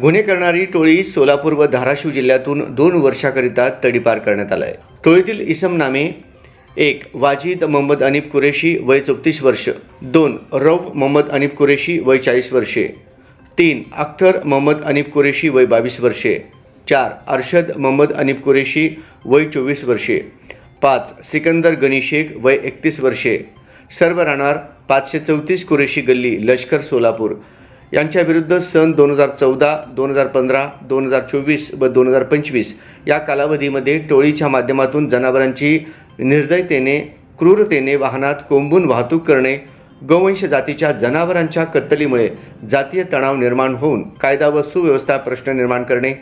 गुन्हे करणारी टोळी सोलापूर व धाराशिव जिल्ह्यातून दोन वर्षाकरिता तडीपार करण्यात आला आहे टोळीतील इसम नामे एक वाजिद मोहम्मद अनिब कुरेशी वय चौतीस वर्ष दोन रौफ मोहम्मद अनिब कुरेशी वय चाळीस वर्षे तीन अख्तर मोहम्मद अनिब कुरेशी वय बावीस वर्षे चार अरशद मोहम्मद अनिब कुरेशी वय चोवीस वर्षे पाच सिकंदर गनी शेख वय एकतीस वर्षे सर्व राहणार पाचशे चौतीस कुरेशी गल्ली लष्कर सोलापूर. यांच्याविरुद्ध सन दोन हजार चौदा दोन हजार पंधरा दोन हजार चोवीस व दोन हजार पंचवीस या कालावधीमध्ये टोळीच्या माध्यमातून जनावरांची निर्दयतेने क्रूरतेने वाहनात कोंबून वाहतूक करणे गोवंश जातीच्या जनावरांच्या कत्तलीमुळे जातीय तणाव निर्माण होऊन कायदा व सुव्यवस्था प्रश्न निर्माण करणे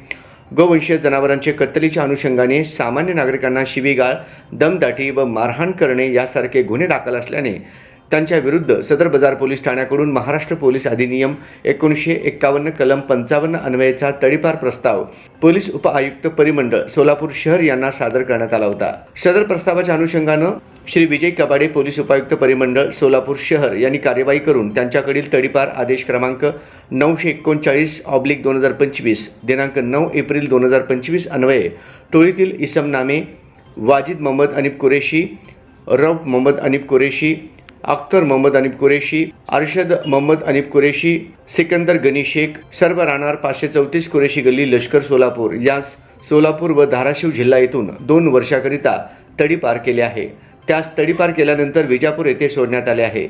गोवंशीय जनावरांचे कत्तलीच्या अनुषंगाने सामान्य नागरिकांना शिवीगाळ दमदाटी व मारहाण करणे यासारखे गुन्हे दाखल असल्याने त्यांच्या विरुद्ध सदर बाजार पोलीस ठाण्याकडून महाराष्ट्र पोलीस अधिनियम एकोणीसशे एक्कावन्न कलम पंचावन्न अन्वयेचा तडीपार प्रस्ताव पोलीस उपआयुक्त परिमंडळ सोलापूर शहर यांना सादर करण्यात आला होता. सदर प्रस्तावाच्या अनुषंगानं श्री विजय कबाडे पोलीस उपायुक्त परिमंडळ सोलापूर शहर यांनी कार्यवाही करून त्यांच्याकडील तडीपार आदेश क्रमांक नऊशे एकोणचाळीस ऑब्लिक दोन हजार पंचवीस दिनांक नऊ एप्रिल दोन हजार पंचवीस अन्वये टोळीतील इसम नामे वाजिद मोहम्मद अनिफ कुरेशी रौफ मोहम्मद अनिफ कुरेशी अख्तर मोहम्मद अनिब कुरेशी अरशद मोहम्मद अनिब कुरेशी सिकंदर गनी शेख सर्व राहणार पाचशे चौतीस कुरेशी गल्ली लष्कर सोलापूर. यास सोलापूर व धाराशिव जिल्हा येथून दोन वर्षाकरिता तडीपार केले आहे. त्यास तडीपार केल्यानंतर विजापूर येथे सोडण्यात आले आहे.